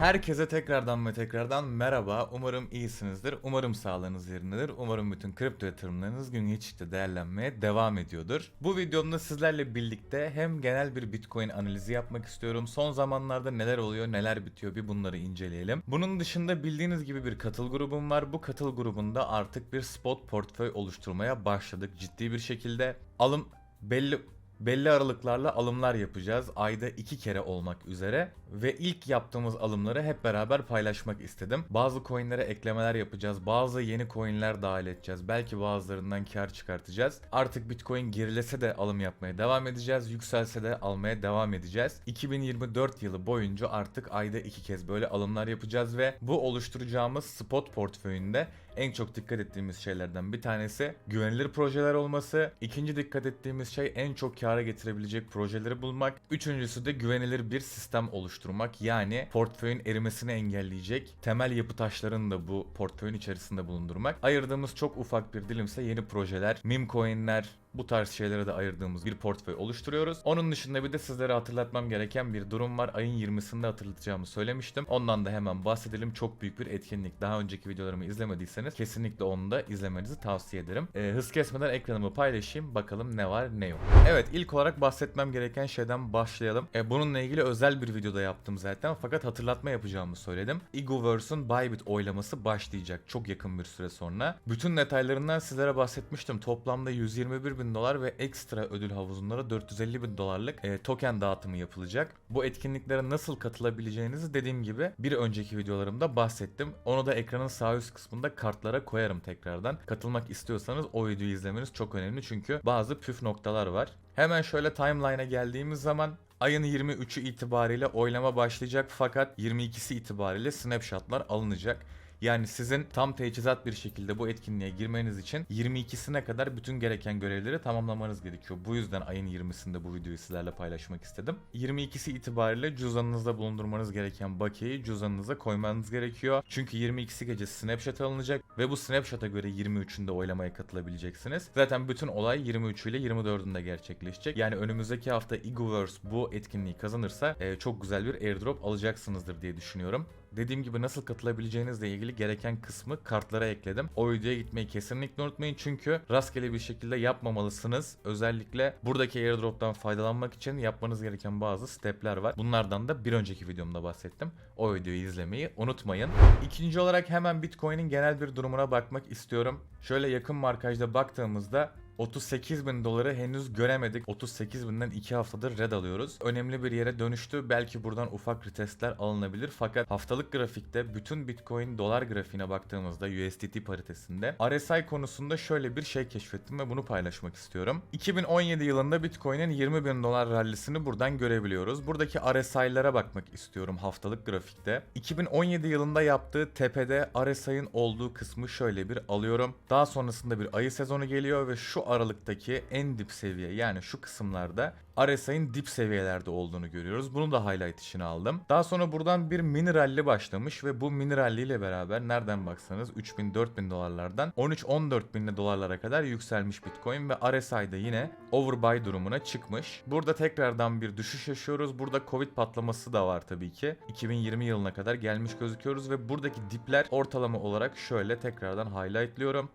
Herkese tekrardan ve tekrardan merhaba. Umarım iyisinizdir. Umarım sağlığınız yerindedir. Umarım bütün kripto yatırımlarınız gün geçtikçe değerlenmeye devam ediyordur. Bu videomda sizlerle birlikte hem genel bir Bitcoin analizi yapmak istiyorum. Son zamanlarda neler oluyor, neler bitiyor bir bunları inceleyelim. Bunun dışında bildiğiniz gibi bir katıl grubum var. Bu katıl grubunda artık bir spot portföy oluşturmaya başladık. Ciddi bir şekilde alım belli belli aralıklarla alımlar yapacağız. Ayda iki kere olmak üzere. Ve ilk yaptığımız alımları hep beraber paylaşmak istedim. Bazı coinlere eklemeler yapacağız. Bazı yeni coinler dahil edeceğiz. Belki bazılarından kar çıkartacağız. Artık Bitcoin gerilese de alım yapmaya devam edeceğiz. Yükselse de almaya devam edeceğiz. 2024 yılı boyunca artık ayda iki kez böyle alımlar yapacağız ve bu oluşturacağımız spot portföyünde en çok dikkat ettiğimiz şeylerden bir tanesi güvenilir projeler olması. İkinci dikkat ettiğimiz şey en çok kâra getirebilecek projeleri bulmak. Üçüncüsü de güvenilir bir sistem oluşturmak. Yani portföyün erimesini engelleyecek temel yapı taşlarını da bu portföyün içerisinde bulundurmak. Ayırdığımız çok ufak bir dilimse yeni projeler, meme coinler, bu tarz şeylere de ayırdığımız bir portföy oluşturuyoruz. Onun dışında bir de sizlere hatırlatmam gereken bir durum var. Ayın 20'sinde hatırlatacağımı söylemiştim. Ondan da hemen bahsedelim. Çok büyük bir etkinlik. Daha önceki videolarımı izlemediyseniz kesinlikle onu da izlemenizi tavsiye ederim. Ee, hız kesmeden ekranımı paylaşayım. Bakalım ne var ne yok. Evet ilk olarak bahsetmem gereken şeyden başlayalım. Ee, bununla ilgili özel bir videoda yaptım zaten. Fakat hatırlatma yapacağımı söyledim. Egoverse'un Bybit oylaması başlayacak çok yakın bir süre sonra. Bütün detaylarından sizlere bahsetmiştim. Toplamda 121 bin dolar ve ekstra ödül havuzunlara 450 bin dolarlık e, token dağıtımı yapılacak. Bu etkinliklere nasıl katılabileceğinizi dediğim gibi bir önceki videolarımda bahsettim. Onu da ekranın sağ üst kısmında kartlara koyarım tekrardan. Katılmak istiyorsanız o videoyu izlemeniz çok önemli çünkü bazı püf noktalar var. Hemen şöyle timeline'a geldiğimiz zaman Ayın 23'ü itibariyle oylama başlayacak fakat 22'si itibariyle snapshotlar alınacak. Yani sizin tam teçhizat bir şekilde bu etkinliğe girmeniz için 22'sine kadar bütün gereken görevleri tamamlamanız gerekiyor. Bu yüzden ayın 20'sinde bu videoyu sizlerle paylaşmak istedim. 22'si itibariyle cüzdanınızda bulundurmanız gereken bakiyeyi cüzdanınıza koymanız gerekiyor. Çünkü 22'si gece snapshot alınacak ve bu snapshot'a göre 23'ünde oylamaya katılabileceksiniz. Zaten bütün olay 23 ile 24'ünde gerçekleşecek. Yani önümüzdeki hafta Egoverse bu etkinliği kazanırsa e, çok güzel bir airdrop alacaksınızdır diye düşünüyorum. Dediğim gibi nasıl katılabileceğinizle ilgili gereken kısmı kartlara ekledim. O videoya gitmeyi kesinlikle unutmayın çünkü rastgele bir şekilde yapmamalısınız. Özellikle buradaki airdrop'tan faydalanmak için yapmanız gereken bazı stepler var. Bunlardan da bir önceki videomda bahsettim. O videoyu izlemeyi unutmayın. İkinci olarak hemen Bitcoin'in genel bir durumuna bakmak istiyorum. Şöyle yakın markajda baktığımızda 38 bin doları henüz göremedik. 38 binden 2 haftadır red alıyoruz. Önemli bir yere dönüştü. Belki buradan ufak retestler alınabilir. Fakat haftalık grafikte bütün Bitcoin dolar grafiğine baktığımızda USDT paritesinde RSI konusunda şöyle bir şey keşfettim ve bunu paylaşmak istiyorum. 2017 yılında Bitcoin'in 20 bin dolar rallisini buradan görebiliyoruz. Buradaki RSI'lara bakmak istiyorum haftalık grafikte. 2017 yılında yaptığı tepede RSI'ın olduğu kısmı şöyle bir alıyorum. Daha sonrasında bir ayı sezonu geliyor ve şu aralıktaki en dip seviye yani şu kısımlarda RSI'nin dip seviyelerde olduğunu görüyoruz. Bunu da highlight içine aldım. Daha sonra buradan bir mini rally başlamış ve bu mini rally ile beraber nereden baksanız 3000-4000 dolarlardan 13-14 bin dolarlara kadar yükselmiş Bitcoin ve RSI'de yine overbuy durumuna çıkmış. Burada tekrardan bir düşüş yaşıyoruz. Burada Covid patlaması da var tabii ki. 2020 yılına kadar gelmiş gözüküyoruz ve buradaki dipler ortalama olarak şöyle tekrardan highlightlıyorum.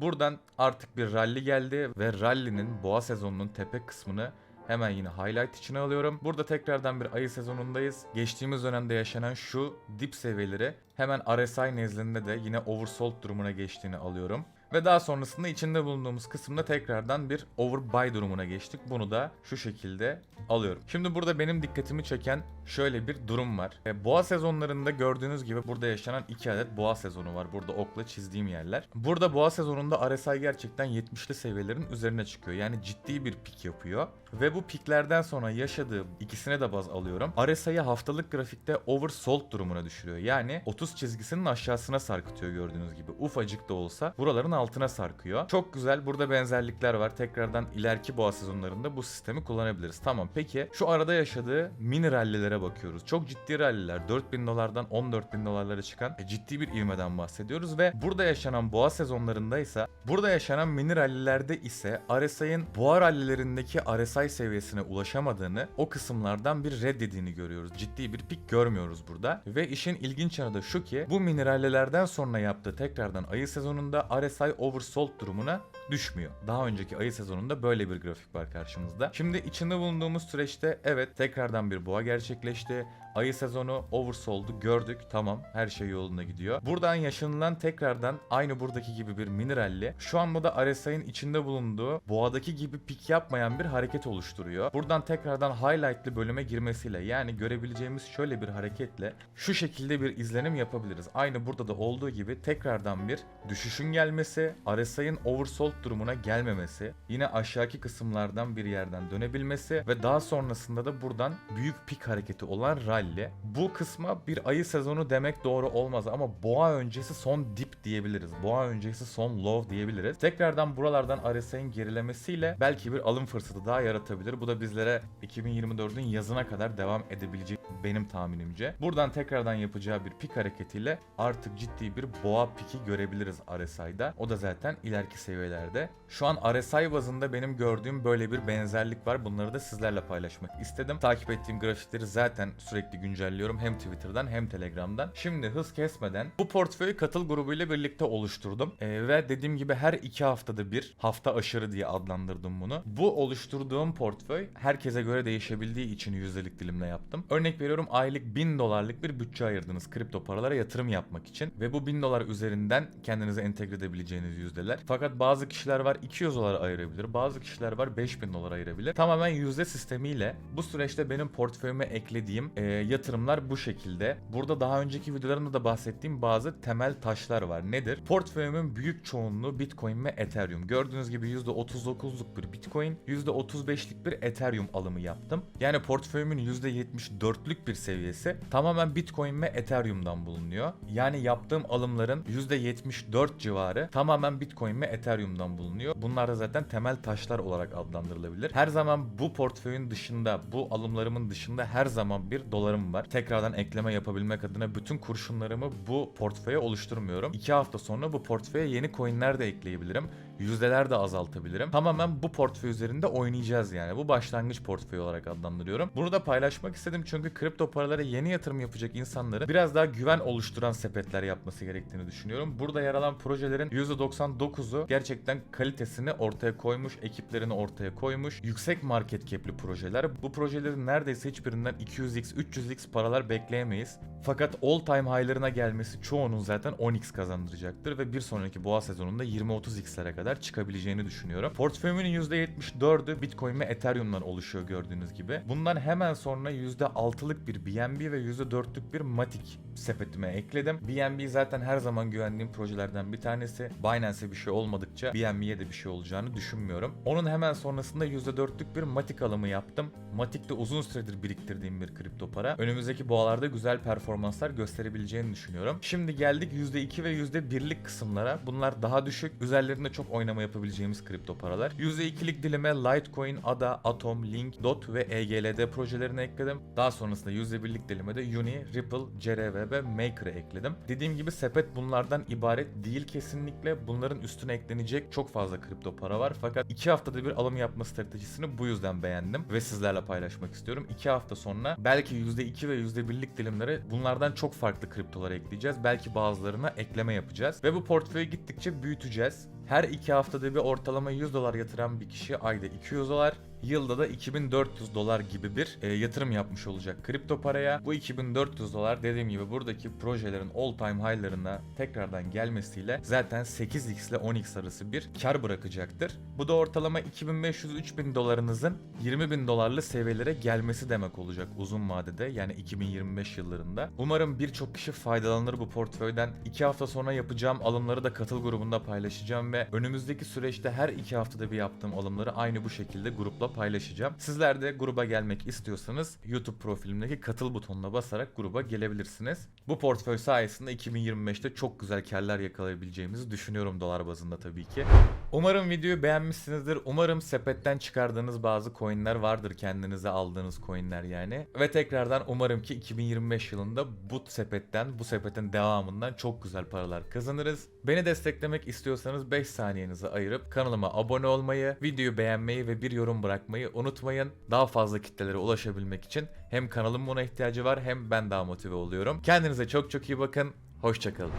Buradan artık bir rally geldi ve rally'nin boğa sezonunun tepe kısmını hemen yine highlight içine alıyorum. Burada tekrardan bir ayı sezonundayız. Geçtiğimiz dönemde yaşanan şu dip seviyeleri hemen RSI nezdinde de yine oversold durumuna geçtiğini alıyorum. Ve daha sonrasında içinde bulunduğumuz kısımda tekrardan bir overbuy durumuna geçtik. Bunu da şu şekilde alıyorum. Şimdi burada benim dikkatimi çeken şöyle bir durum var. E, boğa sezonlarında gördüğünüz gibi burada yaşanan iki adet boğa sezonu var. Burada okla çizdiğim yerler. Burada boğa sezonunda RSI gerçekten 70'li seviyelerin üzerine çıkıyor. Yani ciddi bir pik yapıyor. Ve bu piklerden sonra yaşadığı ikisine de baz alıyorum. RSI'yi haftalık grafikte oversold durumuna düşürüyor. Yani 30 çizgisinin aşağısına sarkıtıyor gördüğünüz gibi. Ufacık da olsa buraların altına sarkıyor. Çok güzel. Burada benzerlikler var. Tekrardan ileriki boğa sezonlarında bu sistemi kullanabiliriz. Tamam peki şu arada yaşadığı mini rallilere bakıyoruz. Çok ciddi ralliler. 4000 dolardan 14 bin dolarlara çıkan e, ciddi bir ivmeden bahsediyoruz ve burada yaşanan boğa sezonlarında ise burada yaşanan mini rallilerde ise RSI'ın boğa rallilerindeki RSI seviyesine ulaşamadığını o kısımlardan bir reddediğini görüyoruz. Ciddi bir pik görmüyoruz burada. Ve işin ilginç yanı da şu ki bu mini rallilerden sonra yaptığı tekrardan ayı sezonunda RSI oversold durumuna düşmüyor. Daha önceki ayı sezonunda böyle bir grafik var karşımızda. Şimdi içinde bulunduğumuz süreçte evet tekrardan bir boğa gerçekleşti. Ayı sezonu oversold'u gördük. Tamam her şey yolunda gidiyor. Buradan yaşanılan tekrardan aynı buradaki gibi bir mini rally. Şu anda da RSI'nin içinde bulunduğu boğadaki gibi pik yapmayan bir hareket oluşturuyor. Buradan tekrardan highlightlı bölüme girmesiyle yani görebileceğimiz şöyle bir hareketle şu şekilde bir izlenim yapabiliriz. Aynı burada da olduğu gibi tekrardan bir düşüşün gelmesi, RSI'nin oversold durumuna gelmemesi, yine aşağıki kısımlardan bir yerden dönebilmesi ve daha sonrasında da buradan büyük pik hareketi olan rally. Bu kısma bir ayı sezonu demek doğru olmaz ama boğa öncesi son dip diyebiliriz. Boğa öncesi son low diyebiliriz. Tekrardan buralardan RSI'nin gerilemesiyle belki bir alım fırsatı daha yaratabilir. Bu da bizlere 2024'ün yazına kadar devam edebilecek benim tahminimce. Buradan tekrardan yapacağı bir pik hareketiyle artık ciddi bir boğa piki görebiliriz RSI'da. O da zaten ileriki seviyelerde. Şu an RSI bazında benim gördüğüm böyle bir benzerlik var. Bunları da sizlerle paylaşmak istedim. Takip ettiğim grafikleri zaten sürekli güncelliyorum. Hem Twitter'dan hem Telegram'dan. Şimdi hız kesmeden bu portföyü katıl grubuyla birlikte oluşturdum. Ee, ve dediğim gibi her iki haftada bir hafta aşırı diye adlandırdım bunu. Bu oluşturduğum portföy herkese göre değişebildiği için yüzdelik dilimle yaptım. Örnek veriyorum aylık 1000 dolarlık bir bütçe ayırdınız kripto paralara yatırım yapmak için ve bu 1000 dolar üzerinden kendinize entegre edebileceğiniz yüzdeler. Fakat bazı kişiler var 200 dolar ayırabilir, bazı kişiler var 5000 dolar ayırabilir. Tamamen yüzde sistemiyle bu süreçte benim portföyüme eklediğim e, yatırımlar bu şekilde. Burada daha önceki videolarımda da bahsettiğim bazı temel taşlar var. Nedir? Portföyümün büyük çoğunluğu Bitcoin ve Ethereum. Gördüğünüz gibi %39'luk bir Bitcoin, %35'lik bir Ethereum alımı yaptım. Yani portföyümün %74'lük bir seviyesi tamamen Bitcoin ve Ethereum'dan bulunuyor. Yani yaptığım alımların %74 civarı tamamen Bitcoin ve Ethereum'dan bulunuyor. Bunlar da zaten temel taşlar olarak adlandırılabilir. Her zaman bu portföyün dışında, bu alımlarımın dışında her zaman bir dolarım var. Tekrardan ekleme yapabilmek adına bütün kurşunlarımı bu portföye oluşturmuyorum. 2 hafta sonra bu portföye yeni coinler de ekleyebilirim yüzdeler de azaltabilirim. Tamamen bu portföy üzerinde oynayacağız yani. Bu başlangıç portföyü olarak adlandırıyorum. Bunu da paylaşmak istedim çünkü kripto paralara yeni yatırım yapacak insanların biraz daha güven oluşturan sepetler yapması gerektiğini düşünüyorum. Burada yer alan projelerin %99'u gerçekten kalitesini ortaya koymuş, ekiplerini ortaya koymuş. Yüksek market cap'li projeler. Bu projelerin neredeyse hiçbirinden 200x, 300x paralar bekleyemeyiz. Fakat all time high'larına gelmesi çoğunun zaten 10x kazandıracaktır ve bir sonraki boğa sezonunda 20-30x'lere kadar çıkabileceğini düşünüyorum. Portföyümün %74'ü Bitcoin ve Ethereum'dan oluşuyor gördüğünüz gibi. Bundan hemen sonra %6'lık bir BNB ve %4'lük bir Matic sepetime ekledim. BNB zaten her zaman güvendiğim projelerden bir tanesi. Binance'e bir şey olmadıkça BNB'ye de bir şey olacağını düşünmüyorum. Onun hemen sonrasında %4'lük bir Matic alımı yaptım. Matic de uzun süredir biriktirdiğim bir kripto para. Önümüzdeki boğalarda güzel performanslar gösterebileceğini düşünüyorum. Şimdi geldik %2 ve %1'lik kısımlara. Bunlar daha düşük. Üzerlerinde çok oynama yapabileceğimiz kripto paralar. %2'lik dilime Litecoin, ADA, Atom, Link, DOT ve EGLD projelerini ekledim. Daha sonrasında %1'lik dilime de Uni, Ripple, CRV ve Maker'ı ekledim. Dediğim gibi sepet bunlardan ibaret değil kesinlikle. Bunların üstüne eklenecek çok fazla kripto para var. Fakat 2 haftada bir alım yapma stratejisini bu yüzden beğendim ve sizlerle paylaşmak istiyorum. 2 hafta sonra belki %2 ve %1'lik dilimlere bunlardan çok farklı kriptolar ekleyeceğiz. Belki bazılarına ekleme yapacağız ve bu portföyü gittikçe büyüteceğiz. Her iki haftada bir ortalama 100 dolar yatıran bir kişi ayda 200 dolar, yılda da 2400 dolar gibi bir e, yatırım yapmış olacak kripto paraya. Bu 2400 dolar dediğim gibi buradaki projelerin all time high'larına tekrardan gelmesiyle zaten 8x ile 10x arası bir kar bırakacaktır. Bu da ortalama 2500-3000 dolarınızın 20.000 dolarlı seviyelere gelmesi demek olacak uzun vadede yani 2025 yıllarında. Umarım birçok kişi faydalanır bu portföyden. 2 hafta sonra yapacağım alımları da katıl grubunda paylaşacağım ve önümüzdeki süreçte her 2 haftada bir yaptığım alımları aynı bu şekilde grupla kanalımda paylaşacağım. Sizler de gruba gelmek istiyorsanız YouTube profilimdeki katıl butonuna basarak gruba gelebilirsiniz. Bu portföy sayesinde 2025'te çok güzel karlar yakalayabileceğimizi düşünüyorum dolar bazında tabii ki. Umarım videoyu beğenmişsinizdir. Umarım sepetten çıkardığınız bazı coinler vardır kendinize aldığınız coinler yani. Ve tekrardan umarım ki 2025 yılında bu sepetten, bu sepetin devamından çok güzel paralar kazanırız. Beni desteklemek istiyorsanız 5 saniyenizi ayırıp kanalıma abone olmayı, videoyu beğenmeyi ve bir yorum bırakmayı unutmayın. Daha fazla kitlelere ulaşabilmek için hem kanalım buna ihtiyacı var hem ben daha motive oluyorum. Kendinize çok çok iyi bakın. Hoşçakalın.